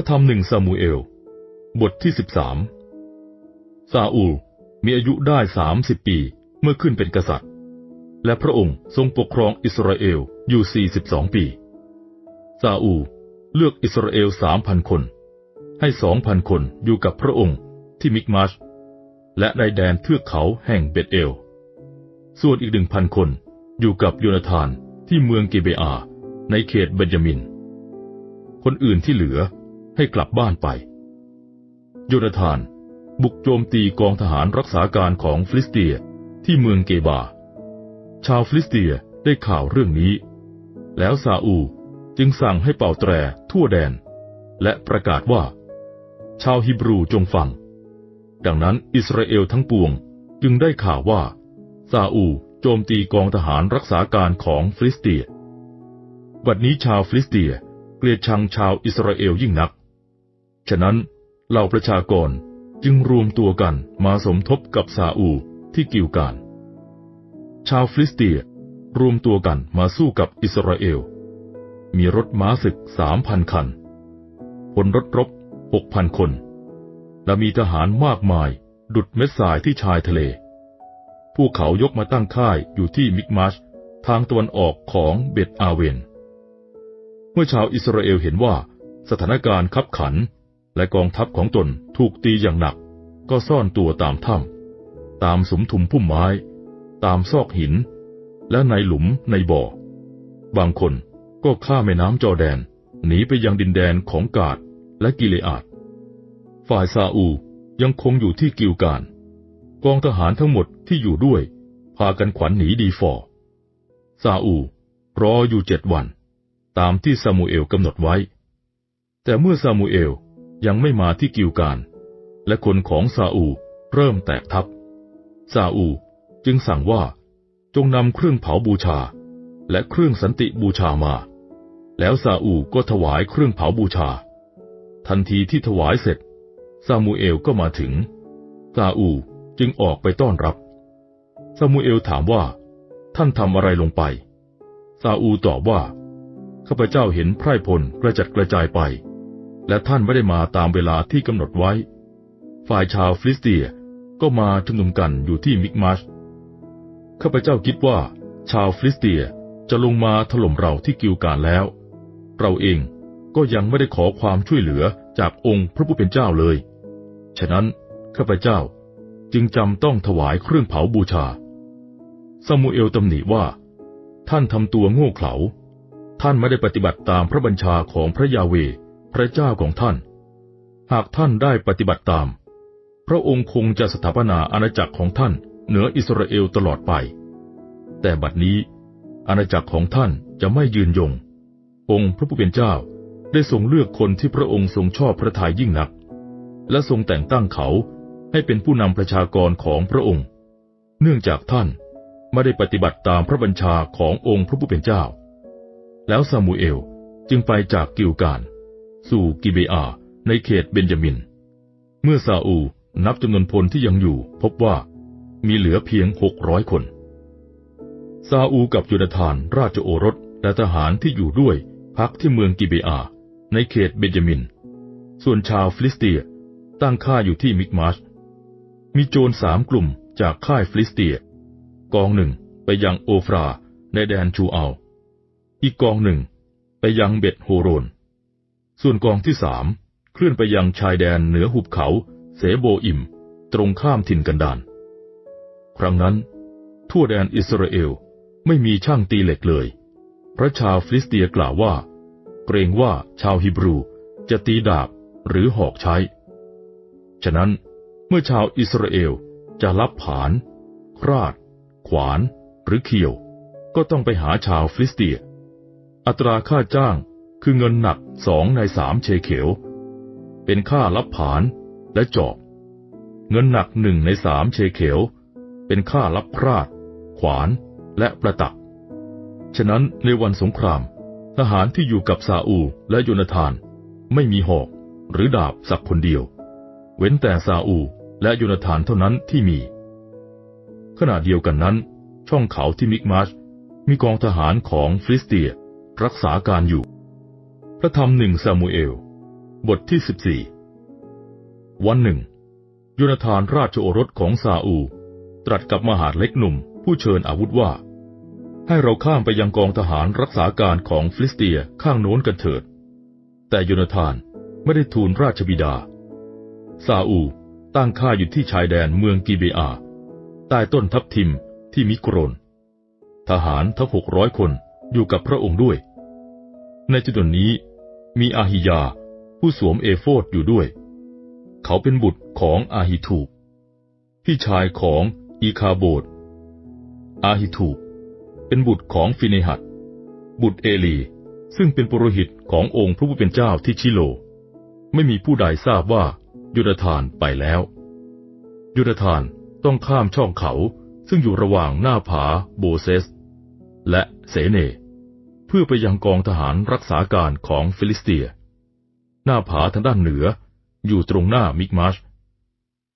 พระธรรมหนึ่งซามูเอล บทที่สิบสามซาอูลมีอายุได้สามสิบปีเมื่อขึ้นเป็นกษัตริย์ และพระองค์ทรงปกครองอิสราเอลอยู่สี่สิบสองปี ซาอูลเลือกอิสราเอลสามพันคน ให้สองพันคนอยู่กับพระองค์ที่มิกมัชและในแดนเทือกเขาแห่งเบตเอล ส่วนอีกหนึ่งพันคนอยู่กับโยนาธานที่เมืองกิเบอา ในเขตเบนจามิน คนอื่นที่เหลือ ให้กลับบ้านไปโยนาธาน บุกโจมตีกองทหารรักษาการของฟิลิสเตียที่เมืองเกบา ชาวฟิลิสเตียได้ข่าวเรื่องนี้ แล้วซาอูจึงสั่งให้เป่าแตรทั่วแดน และประกาศว่า ชาวฮิบรูจงฟัง ดังนั้นอิสราเอลทั้งปวงจึงได้ข่าวว่าซาอูโจมตีกองทหารรักษาการของฟิลิสเตีย บัดนี้ชาวฟิลิสเตียเกลียดชังชาวอิสราเอลยิ่งนัก ฉะนั้นเหล่าประชากรจึงรวมตัวกันมาสมทบกับซาอูที่กิวการ ชาวฟิลิสเตียรวมตัวกันมาสู้กับอิสราเอล มีรถม้าศึกสามพันคันพลรถรบหกพันคน และมีทหารมากมายดุดเม็ดทรายที่ชายทะเล พวกเขายกมาตั้งค่ายอยู่ที่มิกมัชทางตะวันออกของเบตอาเวน เมื่อชาวอิสราเอลเห็นว่าสถานการณ์ขับขัน และกองทัพของตนถูกตีอย่างหนัก ก็ซ่อนตัวตามถ้ำตามสมทุมพุ่มไม้ ตามซอกหิน และในหลุมในบ่อ บางคนก็ข้ามแม่น้ำจอแดน หนีไปยังดินแดนของกาดและกิเลอาดฝ่ายซาอูยังคงอยู่ที่กิวการ กองทหารทั้งหมดที่อยู่ด้วย พากันขวัญหนีดีฟอร์ซาอูรออยู่เจ็ดวัน ตามที่ซามูเอลกำหนดไว้ แต่เมื่อซามูเอล ยังไม่มาที่กิวการ และคนของซาอูเริ่มแตกทับซาอูจึงสั่งว่าจงนำเครื่องเผาบูชา และเครื่องสันติบูชามา แล้วซาอูก็ถวายเครื่องเผาบูชา ทันทีที่ถวายเสร็จ ซามูเอลก็มาถึง ซาอูจึงออกไปต้อนรับ ซามูเอลถามว่า ท่านทำอะไรลงไป ซาอูตอบว่า ข้าพเจ้าเห็นไพร่พลกระจัดกระจายไป และท่านไม่ได้มาตามเวลาที่กำหนดไว้ ฝ่ายชาวฟิลิสเตียก็มาชุมนุมกันอยู่ที่มิกมัชข้าพเจ้าคิดว่า ชาวฟิลิสเตียจะลงมาถล่มเราที่กิวการแล้ว เราเองก็ยังไม่ได้ขอความช่วยเหลือจากองค์พระผู้เป็นเจ้าเลย ฉะนั้นข้าพเจ้าจึงจำต้องถวายเครื่องเผาบูชา ซามูเอลตำหนิว่า ท่านทำตัวโง่เขลา ท่านไม่ได้ปฏิบัติตามพระบัญชาของพระยาเว ระเจ้าของท่าน หากท่านได้ปฏิบัติตาม พระองค์คงจะสถาปนาอาณาจักรของท่านเหนืออิสราเอลตลอดไป แต่บัดนี้อาณาจักรของท่านจะไม่ยืนยง องค์พระผู้เป็นเจ้าได้ทรงเลือกคนที่พระองค์ทรงชอบพระทัยยิ่งนัก และทรงแต่งตั้งเขาให้เป็นผู้นำประชากรของพระองค์ เนื่องจากท่านไม่ได้ปฏิบัติตามพระบัญชาขององค์พระผู้เป็นเจ้า แล้วซามูเอลจึงไปจากกิลการ สู่กิเบอาในเขตเบนจามิน เมื่อซาอูนับจำนวนพลที่ยังอยู่ พบว่ามีเหลือเพียงหกร้อยคน ซาอูกับยูนาธานราชโอรสและทหารที่อยู่ด้วยพักที่เมืองกิเบอา ในเขตเบนจามิน ส่วนชาวฟิลิสเตียตั้งค่ายอยู่ที่มิกมาช มีโจรสามกลุ่มจากค่ายฟิลิสเตีย กองหนึ่งไปยังโอฟราในแดนชูอัลอีกกองหนึ่งไปยังเบ็ดโฮโรน ส่วนกองที่สามเคลื่อนไปยังชายแดนเหนือหุบเขา เสโบอิม ตรงข้ามถิ่นกันดานครั้งนั้น ทั่วแดนอิสราเอลไม่มีช่างตีเหล็กเลย พระชาวฟิลิสเตียกล่าวว่า เกรงว่าชาวฮิบรูจะตีดาบหรือหอกใช้ ฉะนั้นเมื่อชาวอิสราเอลจะรับผานคราด ขวาน หรือเขียว ก็ต้องไปหาชาวฟิลิสเตีย อัตราค่าจ้าง คือเงินหนักสองในสามเชเขว เป็นค่ารับผานและจอบ เงินหนักหนึ่งในสามเชเขว เป็นค่ารับคราด ขวานและประตัก ฉะนั้นในวันสงคราม ทหารที่อยู่กับซาอูและโยนาธาน ไม่มีหอกหรือดาบสักคนเดียว เว้นแต่ซาอูและโยนาธานเท่านั้นที่มี ขณะเดียวกันนั้น ช่องเขาที่มิกมาชมีกองทหารของฟิลิสเตีย รักษาการอยู่ พระธรรมหนึ่งซามูเอล บทที่สิบสี่วันหนึ่งโยนาธานราชโอรสของซาอู ตรัสกับมหาดเล็กหนุ่ม ผู้เชิญอาวุธว่า ให้เราข้ามไปยังกองทหารรักษาการของฟิลิสเตียข้างโน้นกันเถิด แต่โยนาธานไม่ได้ทูลราชบิดา ซาอูตั้งค่าอยู่ที่ชายแดนเมืองกีเบอาใต้ต้นทับทิมที่มิโกรน ทหารทั้งหกร้อยคนอยู่กับพระองค์ด้วย ในจุดนี้ มีอาฮิยา ผู้สวมเอโฟดอยู่ด้วย เขาเป็นบุตรของอาฮิทูบพี่ชายของอีคาโบดอาฮิทูบเป็นบุตรของฟินเนหัดบุตรเอลี ซึ่งเป็นปุโรหิตขององค์พระผู้เป็นเจ้าที่ชิโล ไม่มีผู้ใดทราบว่ายุดธานไปแล้วยุดธานต้องข้ามช่องเขาซึ่งอยู่ระหว่างหน้าผาโบเซส และเสเน เพื่อไปยังกองทหารรักษาการของฟิลิสเตีย หน้าผาทางด้านเหนืออยู่ตรงหน้ามิกมัช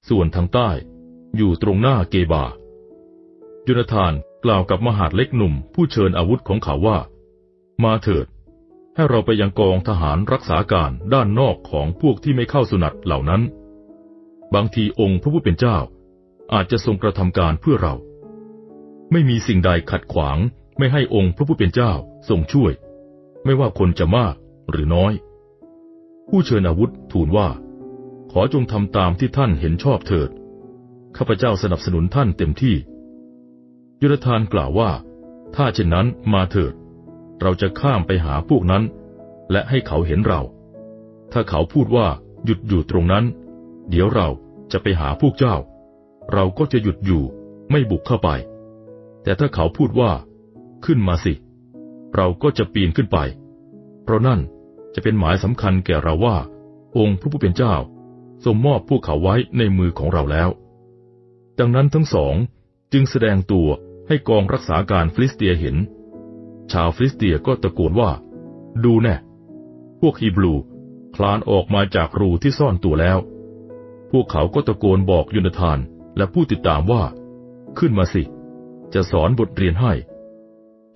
ส่วนทางใต้อยู่ตรงหน้าเกบายุนธานกล่าวกับมหาดเล็กหนุ่มผู้เชิญอาวุธของเขาว่า มาเถิด ให้เราไปยังกองทหารรักษาการด้านนอกของพวกที่ไม่เข้าสุนัตเหล่านั้น บางทีองค์พระผู้เป็นเจ้าอาจจะทรงกระทำการเพื่อเรา ไม่มีสิ่งใดขัดขวาง ไม่ให้องค์พระผู้เป็นเจ้าทรงช่วย ไม่ว่าคนจะมากหรือน้อย ผู้เชิญอาวุธทูลว่า ขอจงทำตามที่ท่านเห็นชอบเถิด ข้าพเจ้าสนับสนุนท่านเต็มที่ยุทธทานกล่าวว่า ถ้าเช่นนั้นมาเถิด เราจะข้ามไปหาพวกนั้น และให้เขาเห็นเรา ถ้าเขาพูดว่าหยุดอยู่ตรงนั้น เดี๋ยวเราจะไปหาพวกเจ้า เราก็จะหยุดอยู่ไม่บุกเข้าไป แต่ถ้าเขาพูดว่า ขึ้นมาสิ เราก็จะปีนขึ้นไป เพราะนั่นจะเป็นหมายสำคัญแก่เราว่า องค์พระผู้เป็นเจ้าทรงมอบพวกเขาไว้ในมือของเราแล้ว ดังนั้นทั้งสองจึงแสดงตัวให้กองรักษาการฟิลิสเตียเห็น ชาวฟิลิสเตียก็ตะโกนว่า ดูแน่ พวกฮีบรูคลานออกมาจากรูที่ซ่อนตัวแล้ว พวกเขาก็ตะโกนบอกยุนธานและผู้ติดตามว่า ขึ้นมาสิ จะสอนบทเรียนให้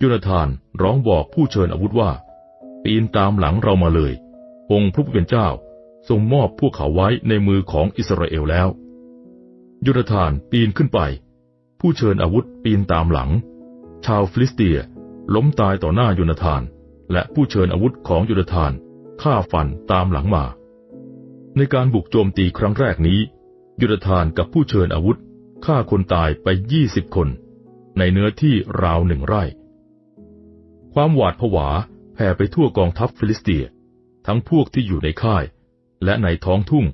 ยุนธานร้องบอกผู้เชิญอาวุธว่า ปีนตามหลังเรามาเลย องค์พระผู้เป็นเจ้าทรงมอบพวกเขาไว้ในมือของอิสราเอลแล้ว ยุทธานปีนขึ้นไป ผู้เชิญอาวุธปีนตามหลัง ชาวฟิลิสเตียล้มตายต่อหน้ายุทธาน และผู้เชิญอาวุธของยุทธานฆ่าฟันตามหลังมา ในการบุกโจมตีครั้งแรกนี้ ยุทธทานกับผู้เชิญอาวุธฆ่าคนตายไปยี่สิบคน ในเนื้อที่ราวหนึ่งไร่ ความหวาดผวาแผ่ไปทั่วกองทัพฟิลิสเตีย ทั้งพวกที่อยู่ในค่าย และในท้องทุ่ง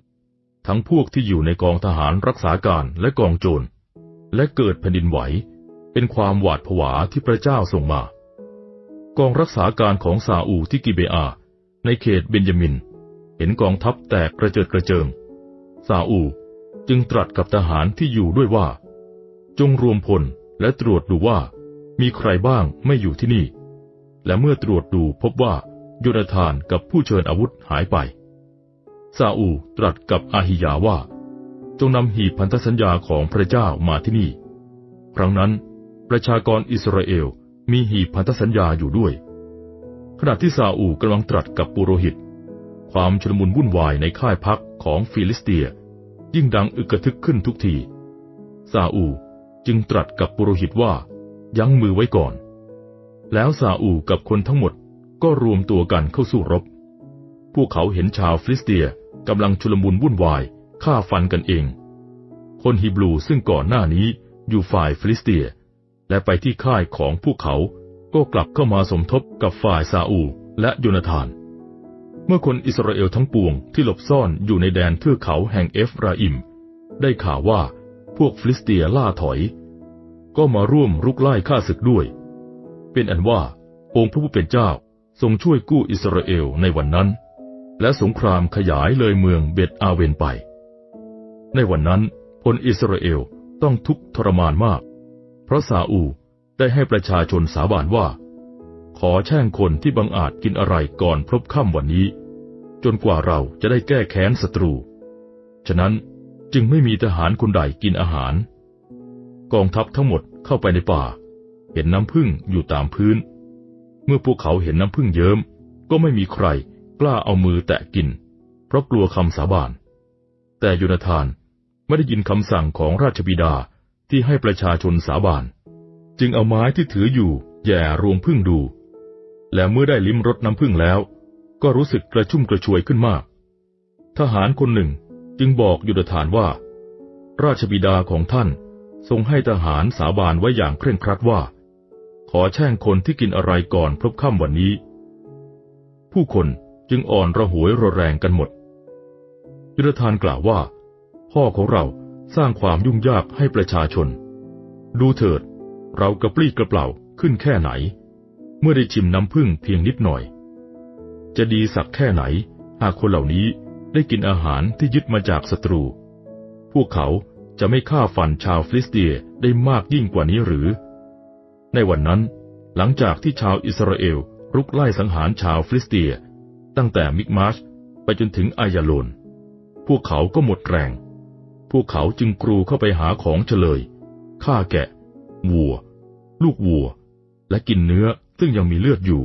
ทั้งพวกที่อยู่ในกองทหารรักษาการและกองโจร และเกิดแผ่นดินไหว เป็นความหวาดผวาที่พระเจ้าส่งมา กองรักษาการของซาอูที่กิเบอา ในเขตเบนยามิน เห็นกองทัพแตกกระเจิดกระเจิง ซาอูจึงตรัสกับทหารที่อยู่ด้วยว่า จงรวมพลและตรวจดูว่า มีใครบ้างไม่อยู่ที่นี่ และเมื่อตรวจดูพบว่าโยนาธานกับผู้เชิญอาวุธหายไป ซาอูตรัสกับอาฮิยาว่า จงนำหีบพันธสัญญาของพระเจ้ามาที่นี่ ครั้งนั้น ประชากรอิสราเอลมีหีบพันธสัญญาอยู่ด้วย ขณะที่ซาอูกำลังตรัสกับปุโรหิต ความชุลมุนวุ่นวายในค่ายพักของฟิลิสเตีย ยิ่งดังอึกระทึกขึ้นทุกที ซาอูจึงตรัสกับปุโรหิตว่า ยั้งมือไว้ก่อน แล้วซาอูกับคนทั้งหมดก็รวมตัวกันเข้าสู้รบ พวกเขาเห็นชาวฟิลิสเตียกำลังชุลมุนวุ่นวายฆ่าฟันกันเอง คนฮิบรูซึ่งก่อนหน้านี้อยู่ฝ่ายฟิลิสเตีย และไปที่ค่ายของพวกเขาก็กลับเข้ามาสมทบกับฝ่ายซาอูและโยนาธาน เมื่อคนอิสราเอลทั้งปวงที่หลบซ่อนอยู่ในแดนเทือกเขาแห่งเอฟราอิม ได้ข่าวว่าพวกฟิลิสเตียล่าถอย ก็มาร่วมรุกไล่ฆ่าศึกด้วย เป็นอันว่าองค์พระผู้เป็นเจ้าทรงช่วยกู้อิสราเอลในวันนั้น และสงครามขยายเลยเมืองเบตอาเวนไป ในวันนั้นพลอิสราเอลต้องทุกข์ทรมานมาก เพราะซาอูได้ให้ประชาชนสาบานว่า ขอแช่งคนที่บังอาจกินอะไรก่อนพลบค่ำวันนี้ จนกว่าเราจะได้แก้แค้นศัตรู ฉะนั้นจึงไม่มีทหารคนใดกินอาหาร กองทัพทั้งหมดเข้าไปในป่า เห็นน้ำพึ่งอยู่ตามพื้น เมื่อพวกเขาเห็นน้ำพึ่งเยิ้ม ก็ไม่มีใครกล้าเอามือแตะกิน เพราะกลัวคำสาบาน แต่โยนาธานไม่ได้ยินคำสั่งของราชบิดาที่ให้ประชาชนสาบาน จึงเอาไม้ที่ถืออยู่แย่รวงพึ่งดู และเมื่อได้ลิ้มรสน้ำพึ่งแล้ว ก็รู้สึกกระชุ่มกระชวยขึ้นมาก ทหารคนหนึ่งจึงบอกยนาธานว่า ราชบิดาของท่านทรงให้ทหารสาบานไว้อย่างเคร่งครัดว่า ขอแช่งคนที่กินอะไรก่อนพลบค่ำวันนี้ ผู้คนจึงอ่อนระหวยระแรงกันหมดยุทธทานกล่าวว่า พ่อของเราสร้างความยุ่งยากให้ประชาชน ดูเถิด เรากระปรี้กระเปล่าขึ้นแค่ไหน เมื่อได้ชิมน้ำพึ่งเพียงนิดหน่อย จะดีสักแค่ไหน หากคนเหล่านี้ได้กินอาหารที่ยึดมาจากศัตรู พวกเขาจะไม่ฆ่าฟันชาวฟิลิสเตียได้มากยิ่งกว่านี้หรือ ในวันนั้น หลังจากที่ชาวอิสราเอลรุกไล่สังหารชาวฟิลิสเตีย ตั้งแต่มิกมาชไปจนถึงอายาโลน พวกเขาก็หมดแรง พวกเขาจึงกรูเข้าไปหาของเฉลยฆ่าแกะ วัว ลูกวัว และกินเนื้อซึ่งยังมีเลือดอยู่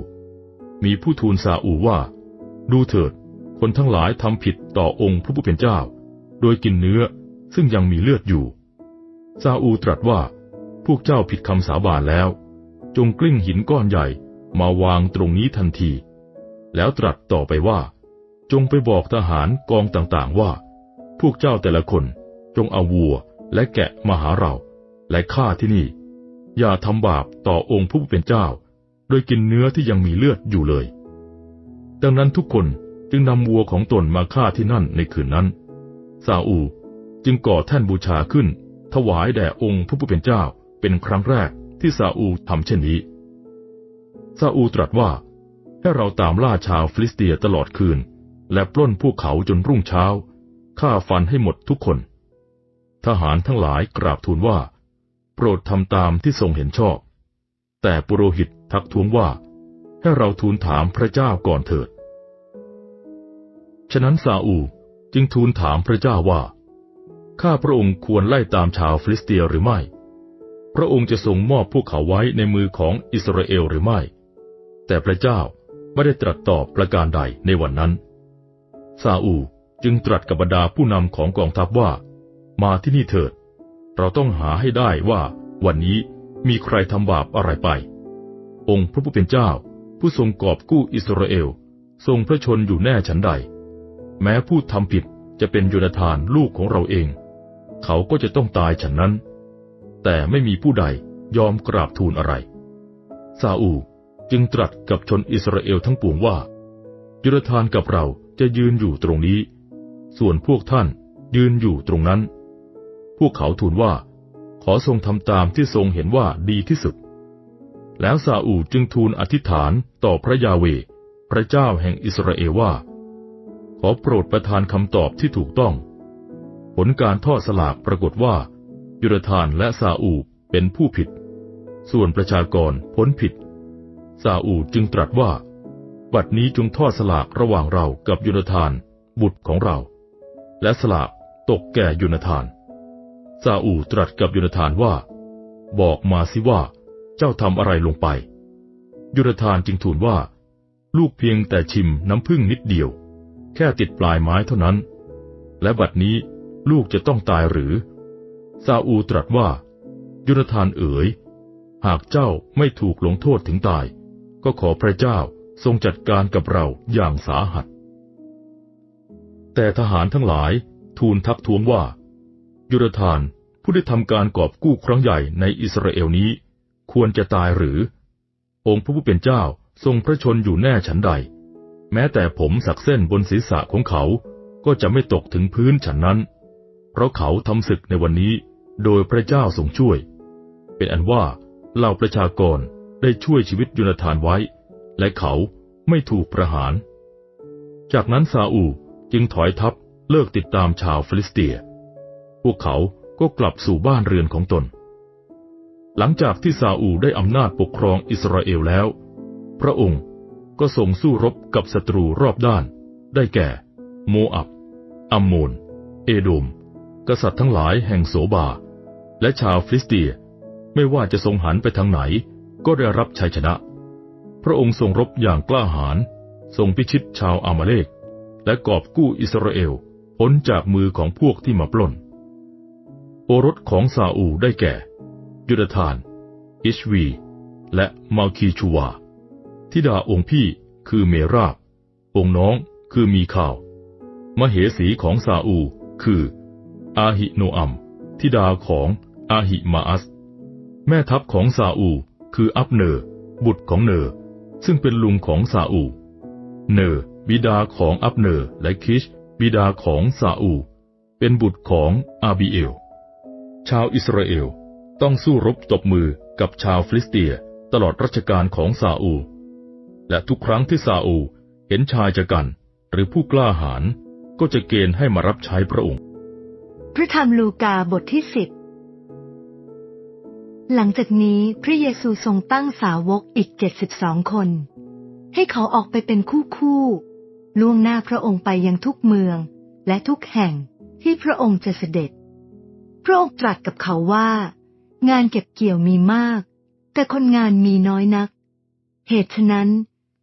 มีผู้ทูลซาอูว่า ดูเถิด คนทั้งหลายทำผิดต่อองค์พระผู้เป็นเจ้า โดยกินเนื้อซึ่งยังมีเลือดอยู่ ซาอูตรัสว่า พวกเจ้าผิดคำสาบานแล้ว จงกลิ้งหินก้อนใหญ่มาวางตรงนี้ทันที แล้วตรัสต่อไปว่า จงไปบอกทหารกองต่างๆว่า พวกเจ้าแต่ละคน จงเอาวัวและแกะมาหาเรา และฆ่าที่นี่ อย่าทำบาปต่อองค์ผู้เป็นเจ้า โดยกินเนื้อที่ยังมีเลือดอยู่เลย ดังนั้นทุกคนจึงนำวัวของตนมาฆ่าที่นั่นในคืนนั้น ซาอู จึงก่อแท่นบูชาขึ้น ถวายแด่องค์ผู้เป็นเจ้า เป็นครั้งแรกที่ซาอูทำเช่นนี้ ซาอูตรัสว่า ให้เราตามล่าชาวฟิลิสเตียตลอดคืน และปล้นพวกเขาจนรุ่งเช้าฆ่าฟันให้หมดทุกคน ทหารทั้งหลายกราบทูลว่า โปรดทำตามที่ทรงเห็นชอบ แต่ปุโรหิตทักท้วงว่า ให้เราทูลถามพระเจ้าก่อนเถิด ฉะนั้นซาอูจึงทูลถามพระเจ้าว่า ข้าพระองค์ควรไล่ตามชาวฟิลิสเตียหรือไม่ ระองค์จะทรงมอบพวกเขาไว้ในมือของอิสราเอลหรือไม่ แต่พระเจ้าไม่ได้ตรัสตอบประการใดในวันนั้น ซาอูจึงตรัสกับบรรดาผู้นำของกองทัพว่า มาที่นี่เถิด เราต้องหาให้ได้ว่าวันนี้มีใครทำบาปอะไรไป องค์พระผู้เป็นเจ้าผู้ทรงกอบกู้อิสราเอล ทรงพระชนอยู่แน่ฉันใด แม้ผู้ทำผิดจะเป็นโยนาธานลูกของเราเอง เขาก็จะต้องตายฉันนั้น แต่ไม่มีผู้ใดยอมกราบทูลอะไร ซาอูจึงตรัสกับชนอิสราเอลทั้งปวงว่ายุรธานกับเราจะยืนอยู่ตรงนี้ ส่วนพวกท่านยืนอยู่ตรงนั้น พวกเขาทูลว่า ขอทรงทำตามที่ทรงเห็นว่าดีที่สุด แล้วซาอูจึงทูลอธิษฐานต่อพระยาเว พระเจ้าแห่งอิสราเอลว่า ขอโปรดประทานคำตอบที่ถูกต้อง ผลการทอดสลากปรากฏว่า ยุรธานและซาอูเป็นผู้ผิด ส่วนประชากรพ้นผิด ซาอูจึงตรัสว่า บัดนี้จงทอดสลากระหว่างเรากับยุรธาน บุตรของเรา และสลากตกแก่ยุนธาน ซาอูตรัสกับยุนธานว่า บอกมาสิว่า เจ้าทำอะไรลงไป ยุรธานจึงทูลว่า ลูกเพียงแต่ชิมน้ำพึ่งนิดเดียว แค่ติดปลายไม้เท่านั้น และบัดนี้ลูกจะต้องตายหรือ ซาอูตรัสว่า ยุนธานเอ๋ย หากเจ้าไม่ถูกลงโทษถึงตาย ก็ขอพระเจ้าทรงจัดการกับเราอย่างสาหัส แต่ทหารทั้งหลายทูลทักท้วงว่า ยุรธานผู้ได้ทำการกอบกู้ครั้งใหญ่ในอิสราเอลนี้ ควรจะตายหรือ องค์พระผู้เป็นเจ้าทรงพระชนอยู่แน่ฉันใด แม้แต่ผมสักเส้นบนศีรษะของเขาก็จะไม่ตกถึงพื้นฉันนั้น เพราะเขาทำศึกในวันนี้ โดยพระเจ้าทรงช่วย เป็นอันว่าเหล่าประชากรได้ช่วยชีวิตยุนธานไว้ และเขาไม่ถูกประหาร จากนั้นซาอูจึงถอยทัพเลิกติดตามชาวฟิลิสเตีย พวกเขาก็กลับสู่บ้านเรือนของตน หลังจากที่ซาอูได้อำนาจปกครองอิสราเอลแล้ว พระองค์ก็ส่งสู้รบกับศัตรูรอบด้าน ได้แก่ โมอับ อัมโมน เอโดม กษัตริย์ทั้งหลายแห่งโสบา และชาวฟิลิสเตีย ไม่ว่าจะทรงหันไปทางไหน ก็ได้รับชัยชนะ พระองค์ทรงรบอย่างกล้าหาญทรงพิชิตชาวอามาเลก และกอบกู้อิสราเอลพ้นจากมือของพวกที่มาปล้น โอรสของซาอูได้แก่ ยุดธาน อิชวี และมาคีชูวทิดาองค์พี่คือเมราบ องค์น้องคือมีข่าว มเหสีของซาอูคือ อาหิโนอัมทิดาของ อาหิมาอัส แม่ทัพของซาอู คืออับเนอร์บุตรของเนอร์ซึ่งเป็นลุงของซาอู เนอร์บิดาของอับเนอร์และคิช บิดาของซาอู เป็นบุตรของอาบีเอล ชาวอิสราเอลต้องสู้รบตบมือกับชาวฟิลิสเตียตลอดรัชกาลของซาอู และทุกครั้งที่ซาอูเห็นชายชะกัน หรือผู้กล้าหาญก็จะเกณฑ์ให้มารับใช้พระองค์ พระธรรมลูกาบทที่สิบ หลังจากนี้พระเยซูทรงตั้งสาวกอีกเจ็ดสิบสองคน ให้เขาออกไปเป็นคู่คู่ล่วงหน้าพระองค์ไปยังทุกเมือง และทุกแห่งที่พระองค์จะเสด็จ พระองค์ตรัสกับเขาว่า งานเก็บเกี่ยวมีมาก แต่คนงานมีน้อยนัก เหตุฉะนั้น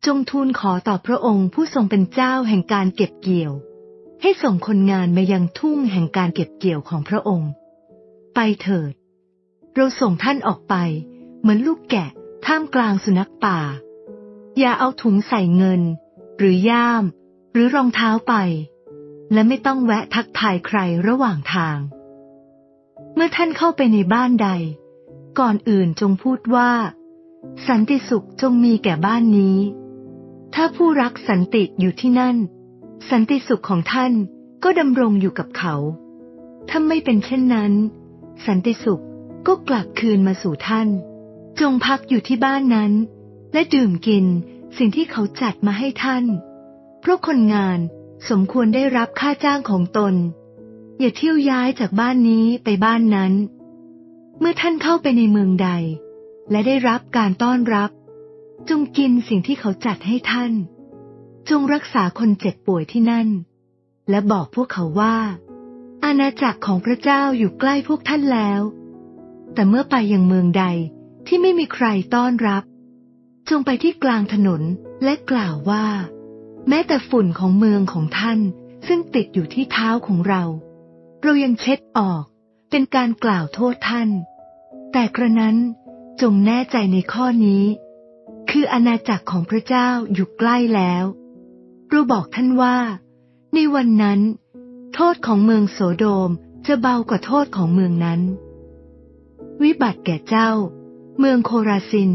จงทูลขอต่อพระองค์ผู้ทรงเป็นเจ้าแห่งการเก็บเกี่ยว ให้ส่งคนงานมายังทุ่งแห่งการเก็บเกี่ยวของพระองค์ ไปเถิด เราส่งท่านออกไป เหมือนลูกแกะ ท่ามกลางสุนัขป่า อย่าเอาถุงใส่เงิน หรือย่าม หรือรองเท้าไป และไม่ต้องแวะทักทายใครระหว่างทาง เมื่อท่านเข้าไปในบ้านใด ก่อนอื่นจงพูดว่า สันติสุขจงมีแก่บ้านนี้ ถ้าผู้รักสันติอยู่ที่นั่น สันติสุขของท่านก็ดำรงอยู่กับเขา ถ้าไม่เป็นเช่นนั้น สันติสุข ก็กลับคืนมาสู่ท่าน จงพักอยู่ที่บ้านนั้น และดื่มกินสิ่งที่เขาจัดมาให้ท่าน เพราะคนงานสมควรได้รับค่าจ้างของตน อย่าเที่ยวย้ายจากบ้านนี้ไปบ้านนั้น เมื่อท่านเข้าไปในเมืองใด และได้รับการต้อนรับ จงกินสิ่งที่เขาจัดให้ท่าน จงรักษาคนเจ็บป่วยที่นั่น และบอกพวกเขาว่า อาณาจักรของพระเจ้าอยู่ใกล้พวกท่านแล้ว แต่เมื่อไปยังเมืองใดที่ไม่มีใครต้อนรับ จงไปที่กลางถนนและกล่าวว่า แม้แต่ฝุ่นของเมืองของท่าน ซึ่งติดอยู่ที่เท้าของเรา เรายังเช็ดออกเป็นการกล่าวโทษท่าน แต่กระนั้นจงแน่ใจในข้อนี้ คืออาณาจักรของพระเจ้าอยู่ใกล้แล้วเราบอกท่านว่า ในวันนั้น โทษของเมืองโสโดมจะเบากว่าโทษของเมืองนั้น วิบัติแก่เจ้า เมืองโคราซิน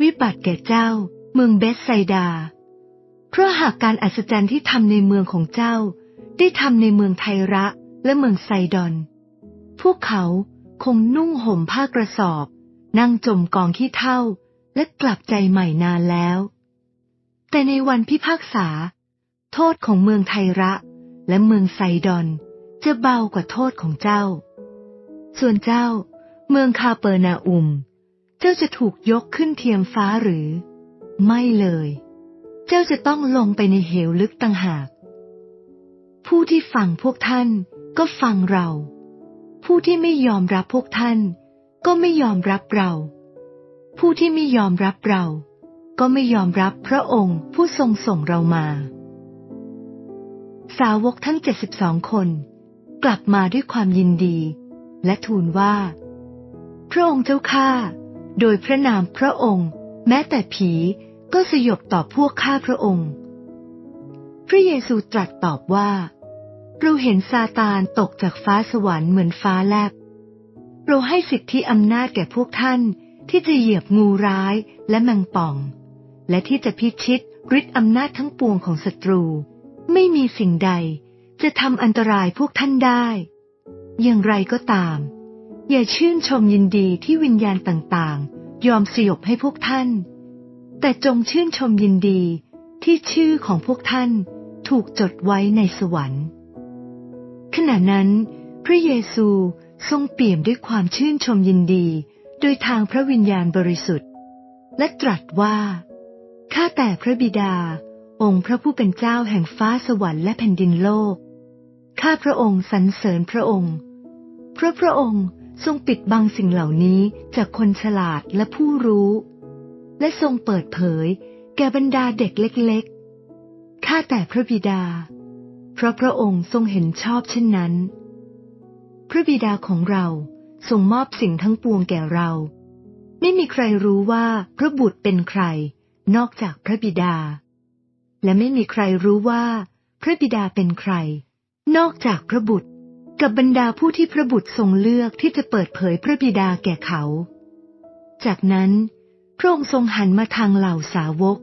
วิบัติแก่เจ้า เมืองเบสไซดา เพราะหากการอัศจรรย์ที่ทำในเมืองของเจ้า ได้ทำในเมืองไทระและเมืองไซดอน พวกเขาคงนุ่งห่มผ้ากระสอบ นั่งจมกองขี้เท่า และกลับใจใหม่นานแล้ว แต่ในวันพิพากษา โทษของเมืองไทระและเมืองไซดอนจะเบากว่าโทษของเจ้า ส่วนเจ้า เมืองคาเปอร์นาอุม เจ้าจะถูกยกขึ้นเทียมฟ้าหรือ ไม่เลย เจ้าจะต้องลงไปในเหวลึกต่างหาก ผู้ที่ฟังพวกท่านก็ฟังเรา ผู้ที่ไม่ยอมรับพวกท่าน ก็ไม่ยอมรับเรา ผู้ที่ไม่ยอมรับเรา ก็ไม่ยอมรับพระองค์ผู้ทรงส่งเรามา สาวกทั้งเจ็ดสิบสองคน กลับมาด้วยความยินดี และทูลว่า พระองค์เจ้าข้าโดยพระนามพระองค์ แม้แต่ผีก็สยบต่อพวกข้าพระองค์ พระเยซูตรัสตอบว่า เราเห็นซาตานตกจากฟ้าสวรรค์เหมือนฟ้าแลบ เราให้สิทธิอำนาจแก่พวกท่านที่จะเหยียบงูร้ายและแมงป่อง และที่จะพิชิตฤทธิอำนาจทั้งปวงของศัตรู ไม่มีสิ่งใดจะทำอันตรายพวกท่านได้ อย่างไรก็ตาม อย่าชื่นชมยินดีที่วิญญาณต่างๆ ยอมสยบให้พวกท่าน แต่จงชื่นชมยินดีที่ชื่อของพวกท่านถูกจดไว้ในสวรรค์ ขณะนั้น พระเยซูทรงเปี่ยมด้วยความชื่นชมยินดี โดยทางพระวิญญาณบริสุทธิ์ และตรัสว่า ข้าแต่พระบิดา องค์พระผู้เป็นเจ้าแห่งฟ้าสวรรค์และแผ่นดินโลก ข้าพระองค์สรรเสริญพระองค์ เพราะพระองค์ ทรงปิดบังสิ่งเหล่านี้จากคนฉลาดและผู้รู้ และทรงเปิดเผย แก่บรรดาเด็กเล็กๆ ข้าแต่พระบิดา เพราะพระองค์ทรงเห็นชอบเช่นนั้น พระบิดาของเราทรงมอบสิ่งทั้งปวงแก่เรา ไม่มีใครรู้ว่าพระบุตรเป็นใคร นอกจากพระบิดา และไม่มีใครรู้ว่า พระบิดาเป็นใคร นอกจากพระบุตร กับบรรดาผู้ที่พระบุตรทรงเลือกที่จะเปิดเผยพระบิดาแก่เขา จากนั้นพระองค์ทรงหันมาทางเหล่าสาวก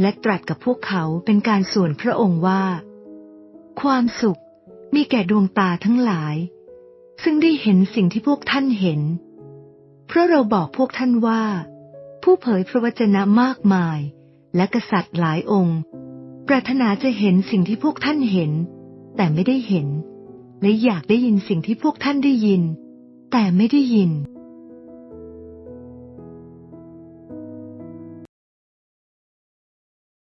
และตรัสกับพวกเขาเป็นการส่วนพระองค์ว่า ความสุขมีแก่ดวงตาทั้งหลาย ซึ่งได้เห็นสิ่งที่พวกท่านเห็น เพราะเราบอกพวกท่านว่า ผู้เผยพระวจนะมากมาย และกษัตริย์หลายองค์ ปรารถนาจะเห็นสิ่งที่พวกท่านเห็น แต่ไม่ได้เห็น และอยากได้ยินสิ่งที่พวกท่านได้ยิน แต่ไม่ได้ยิน